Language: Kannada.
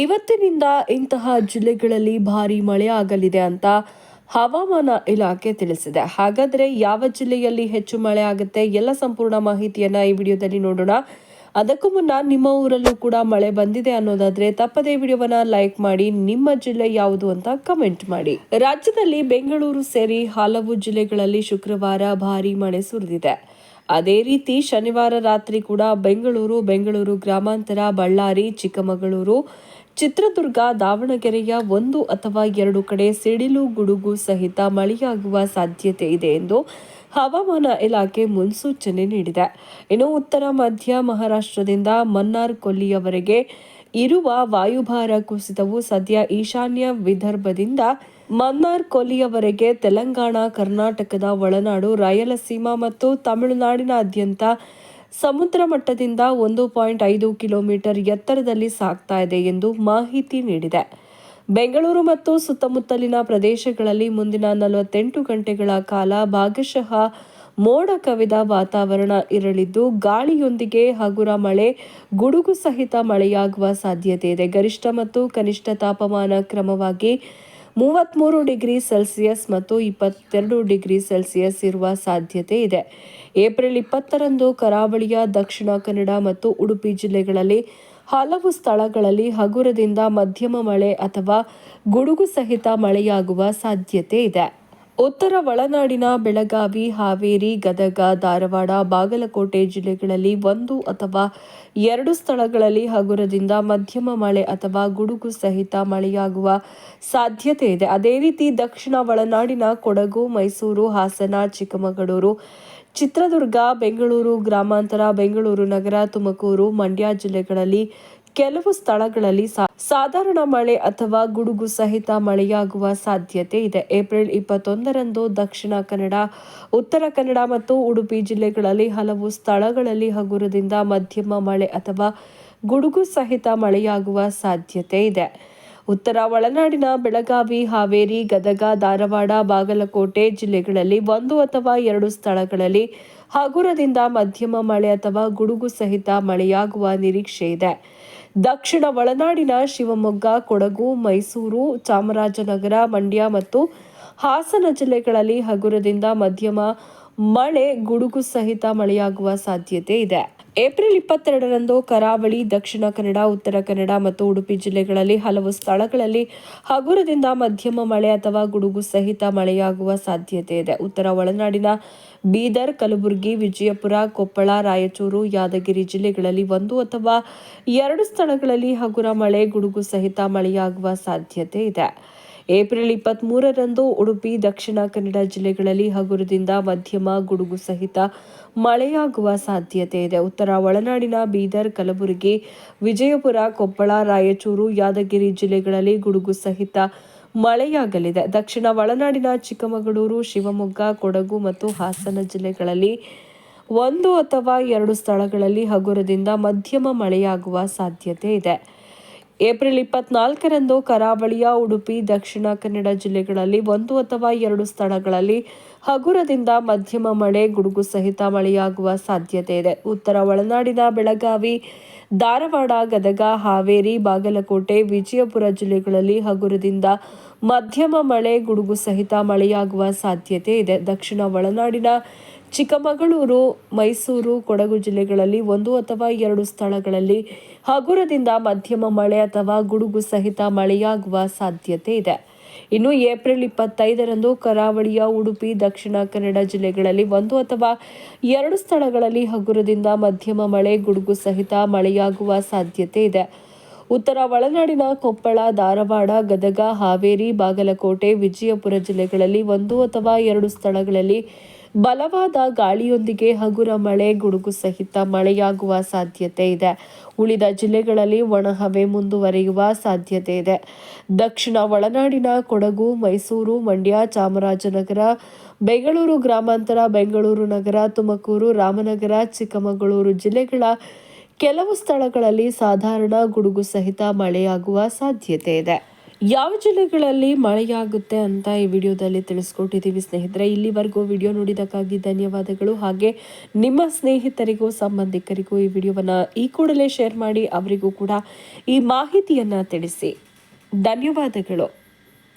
ಇವತ್ತಿನಿಂದ ಇಂತಹ ಜಿಲ್ಲೆಗಳಲ್ಲಿ ಭಾರಿ ಮಳೆ ಆಗಲಿದೆ ಅಂತ ಹವಾಮಾನ ಇಲಾಖೆ ತಿಳಿಸಿದೆ. ಹಾಗಾದ್ರೆ ಯಾವ ಜಿಲ್ಲೆಯಲ್ಲಿ ಹೆಚ್ಚು ಮಳೆ ಆಗುತ್ತೆ? ಎಲ್ಲ ಸಂಪೂರ್ಣ ಮಾಹಿತಿಯನ್ನ ಈ ವಿಡಿಯೋದಲ್ಲಿ ನೋಡೋಣ. ಅದಕ್ಕೂ ಮುನ್ನ ನಿಮ್ಮ ಊರಲ್ಲೂ ಕೂಡ ಮಳೆ ಬಂದಿದೆ ಅನ್ನೋದಾದ್ರೆ ತಪ್ಪದೇ ವಿಡಿಯೋವನ್ನ ಲೈಕ್ ಮಾಡಿ, ನಿಮ್ಮ ಜಿಲ್ಲೆ ಯಾವುದು ಅಂತ ಕಮೆಂಟ್ ಮಾಡಿ. ರಾಜ್ಯದಲ್ಲಿ ಬೆಂಗಳೂರು ಸೇರಿ ಹಲವು ಜಿಲ್ಲೆಗಳಲ್ಲಿ ಶುಕ್ರವಾರ ಭಾರಿ ಮಳೆ ಸುರಿದಿದೆ. ಅದೇ ರೀತಿ ಶನಿವಾರ ರಾತ್ರಿ ಕೂಡ ಬೆಂಗಳೂರು ಬೆಂಗಳೂರು ಗ್ರಾಮಾಂತರ, ಬಳ್ಳಾರಿ, ಚಿಕ್ಕಮಗಳೂರು, ಚಿತ್ರದುರ್ಗ, ದಾವಣಗೆರೆಯ ಒಂದು ಅಥವಾ ಎರಡು ಕಡೆ ಸಿಡಿಲು ಗುಡುಗು ಸಹಿತ ಮಳೆಯಾಗುವ ಸಾಧ್ಯತೆ ಇದೆ ಎಂದು ಹವಾಮಾನ ಇಲಾಖೆ ಮುನ್ಸೂಚನೆ ನೀಡಿದೆ. ಇನ್ನು ಉತ್ತರ ಮಧ್ಯ ಮಹಾರಾಷ್ಟ್ರದಿಂದ ಮನ್ನಾರ್ ಕೊಲ್ಲಿಯವರೆಗೆ ಇರುವ ವಾಯುಭಾರ ಕುಸಿತವು ಸದ್ಯ ಈಶಾನ್ಯ ವಿದರ್ಭದಿಂದ ಮನ್ನಾರ್ ಕೊಲ್ಲಿಯವರೆಗೆ ತೆಲಂಗಾಣ, ಕರ್ನಾಟಕದ ಒಳನಾಡು, ರಾಯಲಸೀಮಾ ಮತ್ತು ತಮಿಳುನಾಡಿನಾದ್ಯಂತ ಸಮುದ್ರ ಮಟ್ಟದಿಂದ ಒಂದು ಪಾಯಿಂಟ್ ಐದು ಕಿಲೋಮೀಟರ್ ಎತ್ತರದಲ್ಲಿ ಸಾಗ್ತಾ ಇದೆ ಎಂದು ಮಾಹಿತಿ ನೀಡಿದೆ. ಬೆಂಗಳೂರು ಮತ್ತು ಸುತ್ತಮುತ್ತಲಿನ ಪ್ರದೇಶಗಳಲ್ಲಿ ಮುಂದಿನ ನಲವತ್ತೆಂಟು ಗಂಟೆಗಳ ಕಾಲ ಭಾಗಶಃ ಮೋಡ ಕವಿದ ವಾತಾವರಣ ಇರಲಿದ್ದು, ಗಾಳಿಯೊಂದಿಗೆ ಹಗುರ ಮಳೆ, ಗುಡುಗು ಸಹಿತ ಮಳೆಯಾಗುವ ಸಾಧ್ಯತೆ ಇದೆ. ಗರಿಷ್ಠ ಮತ್ತು ಕನಿಷ್ಠ ತಾಪಮಾನ ಕ್ರಮವಾಗಿ ಮೂವತ್ತ್ಮೂರು ಡಿಗ್ರಿ ಸೆಲ್ಸಿಯಸ್ ಮತ್ತು ಇಪ್ಪತ್ತೆರಡು ಡಿಗ್ರಿ ಸೆಲ್ಸಿಯಸ್ ಇರುವ ಸಾಧ್ಯತೆ ಇದೆ. ಏಪ್ರಿಲ್ ಇಪ್ಪತ್ತರಂದು ಕರಾವಳಿಯ ದಕ್ಷಿಣ ಕನ್ನಡ ಮತ್ತು ಉಡುಪಿ ಜಿಲ್ಲೆಗಳಲ್ಲಿ ಹಲವು ಸ್ಥಳಗಳಲ್ಲಿ ಹಗುರದಿಂದ ಮಧ್ಯಮ ಮಳೆ ಅಥವಾ ಗುಡುಗು ಸಹಿತ ಮಳೆಯಾಗುವ ಸಾಧ್ಯತೆ ಇದೆ. ಉತ್ತರ ಒಳನಾಡಿನ ಬೆಳಗಾವಿ, ಹಾವೇರಿ, ಗದಗ, ಧಾರವಾಡ, ಬಾಗಲಕೋಟೆ ಜಿಲ್ಲೆಗಳಲ್ಲಿ ಒಂದು ಅಥವಾ ಎರಡು ಸ್ಥಳಗಳಲ್ಲಿ ಹಗುರದಿಂದ ಮಧ್ಯಮ ಮಳೆ ಅಥವಾ ಗುಡುಗು ಸಹಿತ ಮಳೆಯಾಗುವ ಸಾಧ್ಯತೆ ಇದೆ. ಅದೇ ರೀತಿ ದಕ್ಷಿಣ ಒಳನಾಡಿನ ಕೊಡಗು, ಮೈಸೂರು, ಹಾಸನ, ಚಿಕ್ಕಮಗಳೂರು, ಚಿತ್ರದುರ್ಗ, ಬೆಂಗಳೂರು ಗ್ರಾಮಾಂತರ, ಬೆಂಗಳೂರು ನಗರ, ತುಮಕೂರು, ಮಂಡ್ಯ ಜಿಲ್ಲೆಗಳಲ್ಲಿ ಕೆಲವು ಸ್ಥಳಗಳಲ್ಲಿ ಸಾಧಾರಣ ಮಳೆ ಅಥವಾ ಗುಡುಗು ಸಹಿತ ಮಳೆಯಾಗುವ ಸಾಧ್ಯತೆ ಇದೆ. ಏಪ್ರಿಲ್ ಇಪ್ಪತ್ತೊಂದರಂದು ದಕ್ಷಿಣ ಕನ್ನಡ, ಉತ್ತರ ಕನ್ನಡ ಮತ್ತು ಉಡುಪಿ ಜಿಲ್ಲೆಗಳಲ್ಲಿ ಹಲವು ಸ್ಥಳಗಳಲ್ಲಿ ಹಗುರದಿಂದ ಮಧ್ಯಮ ಮಳೆ ಅಥವಾ ಗುಡುಗು ಸಹಿತ ಮಳೆಯಾಗುವ ಸಾಧ್ಯತೆ ಇದೆ. ಉತ್ತರ ಒಳನಾಡಿನ ಬೆಳಗಾವಿ, ಹಾವೇರಿ, ಗದಗ, ಧಾರವಾಡ, ಬಾಗಲಕೋಟೆ ಜಿಲ್ಲೆಗಳಲ್ಲಿ ಒಂದು ಅಥವಾ ಎರಡು ಸ್ಥಳಗಳಲ್ಲಿ ಹಗುರದಿಂದ ಮಧ್ಯಮ ಮಳೆ ಅಥವಾ ಗುಡುಗು ಸಹಿತ ಮಳೆಯಾಗುವ ನಿರೀಕ್ಷೆ ಇದೆ. ದಕ್ಷಿಣ ಒಳನಾಡಿನ ಶಿವಮೊಗ್ಗ, ಕೊಡಗು, ಮೈಸೂರು, ಚಾಮರಾಜನಗರ, ಮಂಡ್ಯ ಮತ್ತು ಹಾಸನ ಜಿಲ್ಲೆಗಳಲ್ಲಿ ಹಗುರದಿಂದ ಮಧ್ಯಮ ಮಳೆ, ಗುಡುಗು ಸಹಿತ ಮಳೆಯಾಗುವ ಸಾಧ್ಯತೆ ಇದೆ. ಏಪ್ರಿಲ್ ಇಪ್ಪತ್ತೆರಡರಂದು ಕರಾವಳಿ, ದಕ್ಷಿಣ ಕನ್ನಡ, ಉತ್ತರ ಕನ್ನಡ ಮತ್ತು ಉಡುಪಿ ಜಿಲ್ಲೆಗಳಲ್ಲಿ ಹಲವು ಸ್ಥಳಗಳಲ್ಲಿ ಹಗುರದಿಂದ ಮಧ್ಯಮ ಮಳೆ ಅಥವಾ ಗುಡುಗು ಸಹಿತ ಮಳೆಯಾಗುವ ಸಾಧ್ಯತೆ ಇದೆ. ಉತ್ತರ ಒಳನಾಡಿನ ಬೀದರ್, ಕಲಬುರಗಿ, ವಿಜಯಪುರ, ಕೊಪ್ಪಳ, ರಾಯಚೂರು, ಯಾದಗಿರಿ ಜಿಲ್ಲೆಗಳಲ್ಲಿ ಒಂದು ಅಥವಾ ಎರಡು ಸ್ಥಳಗಳಲ್ಲಿ ಹಗುರ ಮಳೆ, ಗುಡುಗು ಸಹಿತ ಮಳೆಯಾಗುವ ಸಾಧ್ಯತೆ ಇದೆ. ಏಪ್ರಿಲ್ ಇಪ್ಪತ್ತ್ ಮೂರರಂದು ಉಡುಪಿ, ದಕ್ಷಿಣ ಕನ್ನಡ ಜಿಲ್ಲೆಗಳಲ್ಲಿ ಹಗುರದಿಂದ ಮಧ್ಯಮ, ಗುಡುಗು ಸಹಿತ ಮಳೆಯಾಗುವ ಸಾಧ್ಯತೆ ಇದೆ. ಉತ್ತರ ಒಳನಾಡಿನ ಬೀದರ್, ಕಲಬುರಗಿ, ವಿಜಯಪುರ, ಕೊಪ್ಪಳ, ರಾಯಚೂರು, ಯಾದಗಿರಿ ಜಿಲ್ಲೆಗಳಲ್ಲಿ ಗುಡುಗು ಸಹಿತ ಮಳೆಯಾಗಲಿದೆ. ದಕ್ಷಿಣ ಒಳನಾಡಿನ ಚಿಕ್ಕಮಗಳೂರು, ಶಿವಮೊಗ್ಗ, ಕೊಡಗು ಮತ್ತು ಹಾಸನ ಜಿಲ್ಲೆಗಳಲ್ಲಿ ಒಂದು ಅಥವಾ ಎರಡು ಸ್ಥಳಗಳಲ್ಲಿ ಹಗುರದಿಂದ ಮಧ್ಯಮ ಮಳೆಯಾಗುವ ಸಾಧ್ಯತೆ ಇದೆ. ಏಪ್ರಿಲ್ ಇಪ್ಪತ್ನಾಲ್ಕರಂದು ಕರಾವಳಿಯ ಉಡುಪಿ, ದಕ್ಷಿಣ ಕನ್ನಡ ಜಿಲ್ಲೆಗಳಲ್ಲಿ ಒಂದು ಅಥವಾ ಎರಡು ಸ್ಥಳಗಳಲ್ಲಿ ಹಗುರದಿಂದ ಮಧ್ಯಮ ಮಳೆ, ಗುಡುಗು ಸಹಿತ ಮಳೆಯಾಗುವ ಸಾಧ್ಯತೆ ಇದೆ. ಉತ್ತರ ಒಳನಾಡಿನ ಬೆಳಗಾವಿ, ಧಾರವಾಡ, ಗದಗ, ಹಾವೇರಿ, ಬಾಗಲಕೋಟೆ, ವಿಜಯಪುರ ಜಿಲ್ಲೆಗಳಲ್ಲಿ ಹಗುರದಿಂದ ಮಧ್ಯಮ ಮಳೆ, ಗುಡುಗು ಸಹಿತ ಮಳೆಯಾಗುವ ಸಾಧ್ಯತೆ ಇದೆ. ದಕ್ಷಿಣ ಒಳನಾಡಿನ ಚಿಕ್ಕಮಗಳೂರು, ಮೈಸೂರು, ಕೊಡಗು ಜಿಲ್ಲೆಗಳಲ್ಲಿ ಒಂದು ಅಥವಾ ಎರಡು ಸ್ಥಳಗಳಲ್ಲಿ ಹಗುರದಿಂದ ಮಧ್ಯಮ ಮಳೆ ಅಥವಾ ಗುಡುಗು ಸಹಿತ ಮಳೆಯಾಗುವ ಸಾಧ್ಯತೆ ಇದೆ. ಇನ್ನು ಏಪ್ರಿಲ್ ಇಪ್ಪತ್ತೈದರಂದು ಕರಾವಳಿಯ ಉಡುಪಿ, ದಕ್ಷಿಣ ಕನ್ನಡ ಜಿಲ್ಲೆಗಳಲ್ಲಿ ಒಂದು ಅಥವಾ ಎರಡು ಸ್ಥಳಗಳಲ್ಲಿ ಹಗುರದಿಂದ ಮಧ್ಯಮ ಮಳೆ, ಗುಡುಗು ಸಹಿತ ಮಳೆಯಾಗುವ ಸಾಧ್ಯತೆ ಇದೆ. ಉತ್ತರ ಒಳನಾಡಿನ ಕೊಪ್ಪಳ, ಧಾರವಾಡ, ಗದಗ, ಹಾವೇರಿ, ಬಾಗಲಕೋಟೆ, ವಿಜಯಪುರ ಜಿಲ್ಲೆಗಳಲ್ಲಿ ಒಂದು ಅಥವಾ ಎರಡು ಸ್ಥಳಗಳಲ್ಲಿ ಬಲವಾದ ಗಾಳಿಯೊಂದಿಗೆ ಹಗುರ ಮಳೆ, ಗುಡುಗು ಸಹಿತ ಮಳೆಯಾಗುವ ಸಾಧ್ಯತೆ ಇದೆ. ಉಳಿದ ಜಿಲ್ಲೆಗಳಲ್ಲಿ ಒಣಹವೆ ಮುಂದುವರಿಯುವ ಸಾಧ್ಯತೆ ಇದೆ. ದಕ್ಷಿಣ ಒಳನಾಡಿನ ಕೊಡಗು, ಮೈಸೂರು, ಮಂಡ್ಯ, ಚಾಮರಾಜನಗರ, ಬೆಂಗಳೂರು ಗ್ರಾಮಾಂತರ, ಬೆಂಗಳೂರು ನಗರ, ತುಮಕೂರು, ರಾಮನಗರ, ಚಿಕ್ಕಮಗಳೂರು ಜಿಲ್ಲೆಗಳ ಕೆಲವು ಸ್ಥಳಗಳಲ್ಲಿ ಸಾಧಾರಣ ಗುಡುಗು ಸಹಿತ ಮಳೆಯಾಗುವ ಸಾಧ್ಯತೆ ಇದೆ. ಯಾವ ಜಿಲ್ಲೆಗಳಲ್ಲಿ ಮಳೆಯಾಗುತ್ತೆ ಅಂತ ಈ ವಿಡಿಯೋದಲ್ಲಿ ತಿಳಿಸ್ಕೊಟ್ಟಿದ್ದೀವಿ ಸ್ನೇಹಿತರೆ. ಇಲ್ಲಿವರೆಗೂ ವಿಡಿಯೋ ನೋಡಿದ್ದಕ್ಕಾಗಿ ಧನ್ಯವಾದಗಳು. ಹಾಗೆ ನಿಮ್ಮ ಸ್ನೇಹಿತರಿಗೂ, ಸಂಬಂಧಿಕರಿಗೂ ಈ ವಿಡಿಯೋವನ್ನು ಈ ಕೂಡಲೇ ಶೇರ್ ಮಾಡಿ, ಅವರಿಗೂ ಕೂಡ ಈ ಮಾಹಿತಿಯನ್ನು ತಿಳಿಸಿ. ಧನ್ಯವಾದಗಳು.